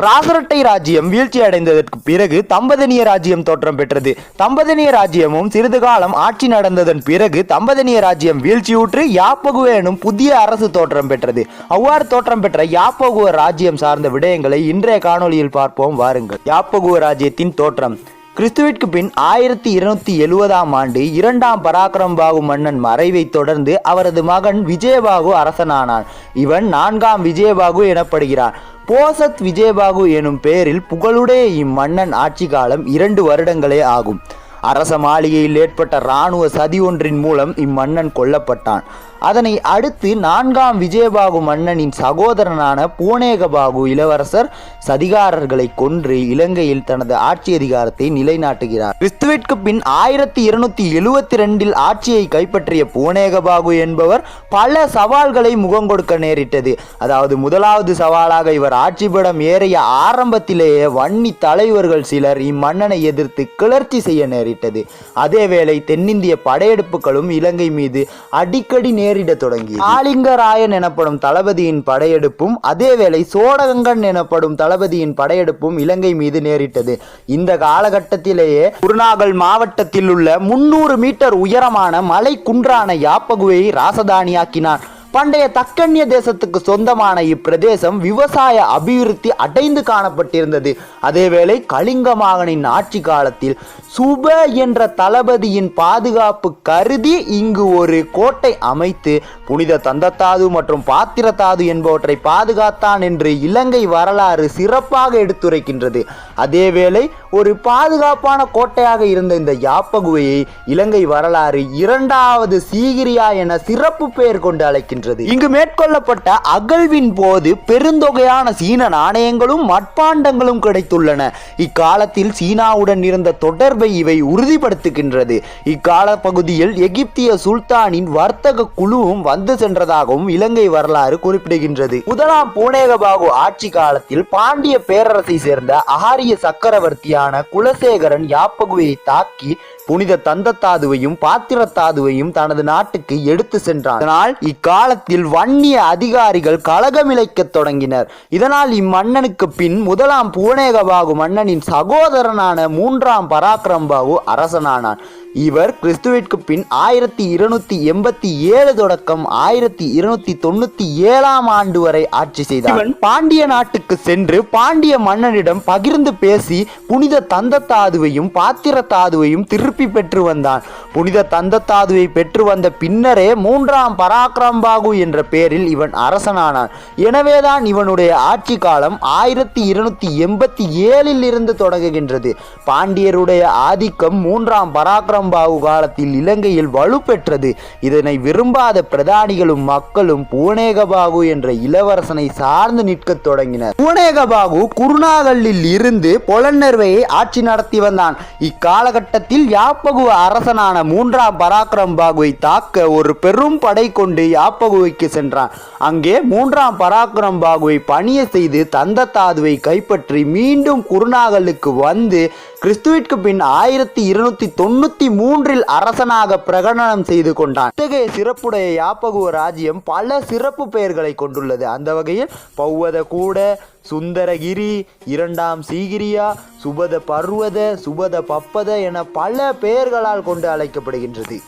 ராசரட்டை ராஜ்யம் வீழ்ச்சி அடைந்ததற்கு பிறகு தம்பதனிய ராஜ்யம் தோற்றம் பெற்றது. தம்பதனிய ராஜ்யமும் சிறிது காலம் ஆட்சி நடந்ததன் பிறகு தம்பதனிய ராஜ்யம் வீழ்ச்சியுற்று யாப்பகுவே எனும் புதிய அரசு தோற்றம் பெற்றது. அவ்வாறு தோற்றம் பெற்ற யாப்பகுவ ராஜ்யம் சார்ந்த விடயங்களை இன்றைய காணொளியில் பார்ப்போம். வாருங்கள். யாப்பகுவ ராஜ்யத்தின் தோற்றம். கிறிஸ்துவிற்கு பின் ஆயிரத்தி இருநூத்தி எழுவதாம் ஆண்டு இரண்டாம் பராக்கிரம் பாகு மன்னன் மறைவைத் தொடர்ந்து அவரது மகன் விஜயபாகு அரசனானான். இவன் நான்காம் விஜயபாகு எனப்படுகிறான். போசத் விஜயபாகு எனும் பெயரில் புகழுடைய இம்மன்னன் ஆட்சி காலம் இரண்டு வருடங்களே ஆகும். அரச மாளிகையில் ஏற்பட்ட இராணுவ சதி ஒன்றின் மூலம் இம்மன்னன் கொல்லப்பட்டான். அதனை அடுத்து நான்காம் விஜயபாகு மன்னனின் சகோதரனான பூனேகபாகு இளவரசர் சதிகாரர்களை கொன்று இலங்கையில் தனது ஆட்சி அதிகாரத்தை நிலைநாட்டுகிறார். கிறிஸ்துவிற்கு பின் ஆயிரத்தி இருநூத்தி எழுவத்தி ரெண்டில் ஆட்சியை கைப்பற்றிய பூனேகபாகு என்பவர் பல சவால்களை முகங்கொடுக்க நேரிட்டது. அதாவது முதலாவது சவாலாக இவர் ஆட்சிபடம் ஏறிய ஆரம்பத்திலேயே வன்னி தலைவர்கள் சிலர் இம்மன்னனை எதிர்த்து கிளர்ச்சி செய்ய நேரிட்டது. அதேவேளை தென்னிந்திய படையெடுப்புகளும் இலங்கை மீது அடிக்கடி நேர் நேரிட தொடங்கி ஆலிங்கராயன் எனப்படும் தளபதியின் படையெடுப்பும் அதேவேளை சோடகங்கன் எனப்படும் தளபதியின் படையெடுப்பும் இலங்கை மீது நேரிட்டது. இந்த காலகட்டத்திலேயே குருநாகல் மாவட்டத்தில் உள்ள முன்னூறு மீட்டர் உயரமான மலை குன்றான யாப்பகுவையை ராசதானியாக்கினான் பண்டைய தக்கண்ய தேசத்துக்கு சொந்தமான இப்பிரதேசம் விவசாய அபிவிருத்தி அடைந்து காணப்பட்டிருந்தது. அதேவேளை கலிங்க மாகனின் ஆட்சி காலத்தில் சுப என்ற தளபதியின் பாதுகாப்பு கருதி இங்கு ஒரு கோட்டை அமைத்து புனித தந்தத்தாது மற்றும் பாத்திரத்தாது என்பவற்றை பாதுகாத்தான் என்று இலங்கை வரலாறு சிறப்பாக எடுத்துரைக்கின்றது. அதேவேளை ஒரு பாதுகாப்பான கோட்டையாக இருந்த இந்த யாப்பகுவையை இலங்கை வரலாறு இரண்டாவது சீகிரியா என சிறப்பு பெயர் கொண்டு அழைக்கின்றது. வருகின்றது இங்கு மேற்கொள்ளப்பட்ட அகழ்வின் போது பெருந்தொகையான சீன நாணயங்களும் மட்பாண்டங்களும் கிடைத்துள்ளன. இக்காலத்தில் சீனாவுடன் இருந்த தொடர்பை இவை உறுதிப்படுத்துகின்றது. இக்கால பகுதியில் எகிப்திய சுல்தானின் வர்த்தக குழுவும் வந்து சென்றதாகவும் இலங்கை வரலாறு குறிப்பிடுகின்றது. முதலாம் பூனேகபாகு ஆட்சி காலத்தில் பாண்டிய பேரரசை சேர்ந்த அகாரிய சக்கரவர்த்தியான குலசேகரன் யாப்பகுவையை தாக்கி புனித தந்தத்தாதுவையும் பாத்திரத்தாதுவையும் தனது நாட்டுக்கு எடுத்து சென்றான். இதனால் காலத்தில் வன்னிய அதிகாரிகள் கலகமிழைக்கத் தொடங்கினர். இதனால் இம்மன்னனுக்கு பின் முதலாம் பூனேகபாகு மன்னனின் சகோதரனான மூன்றாம் பராக்கிரம்பாகு அரசனானான். இவர் கிறிஸ்துவிற்கு பின் ஆயிரத்தி இருநூத்தி எண்பத்தி ஏழு தொடக்கம் ஆயிரத்தி இருநூத்தி தொண்ணூத்தி ஏழாம் ஆண்டு வரை ஆட்சி செய்தார். இவன் பாண்டிய நாட்டுக்கு சென்று பாண்டிய மன்னனிடம் பகிர்ந்து பேசி புனித தந்தத்தாதுவையும் பாத்திரத்தாதுவையும் திருப்பி பெற்று வந்தான். புனித தந்தத்தாதுவை பெற்று வந்த பின்னரே மூன்றாம் பராக்கிரம்பாகு என்ற பெயரில் இவன் அரசனானான். எனவேதான் இவனுடைய ஆட்சி காலம் ஆயிரத்தி இருநூத்தி எண்பத்தி ஏழில் இருந்து தொடங்குகின்றது. பாண்டியருடைய ஆதிக்கம் மூன்றாம் பராக்கிரம்பாகு காலத்தில் இலங்கையில் வலுப்பெற்றது. இதனை விரும்பாத பிரதானிகளும் மக்களும் பூனேகபாகு என்ற இளவரசனை சார்ந்து நிற்கத் தொடங்கினர். பூனேகபாகு குருணாகல்லில் இருந்து பொலன்னர்வையை ஆட்சி நடத்தி வந்தான். இக்காலகட்டத்தில் யாப்பகுவ அரசனான மூன்றாம் பராக்கிரம் பாகுவை தாக்க ஒரு பெரும் படை கொண்டு யாப்பகுவைக்கு சென்றான். அங்கே மூன்றாம் பராக்கிரம் பாகுவை பணிய செய்து தந்தத்தாதுவை கைப்பற்றி மீண்டும் குருணாகலுக்கு வந்து கிறிஸ்துவிற்கு பின் ஆயிரத்தி இருநூத்தி தொண்ணூத்தி மூன்றில் அரசனாக பிரகடனம் செய்து கொண்டான். இத்தகைய சிறப்புடைய யாப்பகுவ ராஜ்யம் பல சிறப்பு பெயர்களை கொண்டுள்ளது. அந்த வகையில் பௌவத கூட சுந்தரகிரி இரண்டாம் சீகிரியா சுபத பர்வத சுபத பப்பத என பல பெயர்களால் கொண்டு அழைக்கப்படுகின்றது.